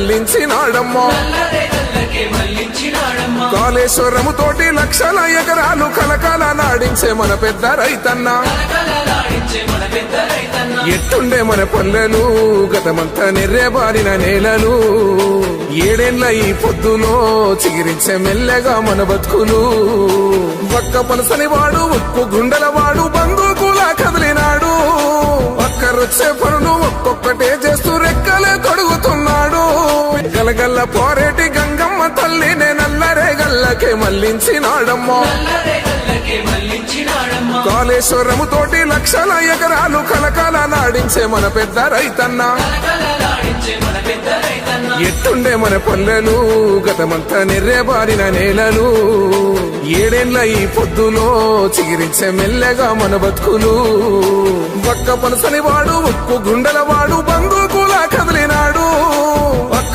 మళ్ళించినాడమ్మా. కాళేశ్వరము తోటి లక్షల ఎకరాలు కలకాల నాడించే మన పెద్ద రైతన్న. ఎట్టుండే మన పల్లెలు గతమంతా నెర్రేబారిన నేలలు. ఏడేళ్ళ ఈ పొద్దులో చిగిరించే మెల్లగా మన బతుకులు. పక్క పలసని వాడు ఉక్కు గుండెల వాడు బందూకులా కదిలినాడు. పక్కరొచ్చే పనులు ఒక్కొక్కటే చేస్తూ రెక్క గలగల్ల పోరేటి గంగమ్మ తల్లినే నల్లరే గల్లకే మళ్ళించినాడమ్మా. కాళేశ్వరము తోటి లక్షల ఎకరాలు కలకాల నాడించే మన పెద్ద రైతన్న. ఎట్టుండే మన పల్లెలు గతమంతా నెర్రేబారిన నేలలు. ఏడేళ్ళ ఈ పొద్దులో చిగిరించే మెల్లగా మన బతుకులు. పక్క పనసని వాడు ఉక్కు గుండెల వాడు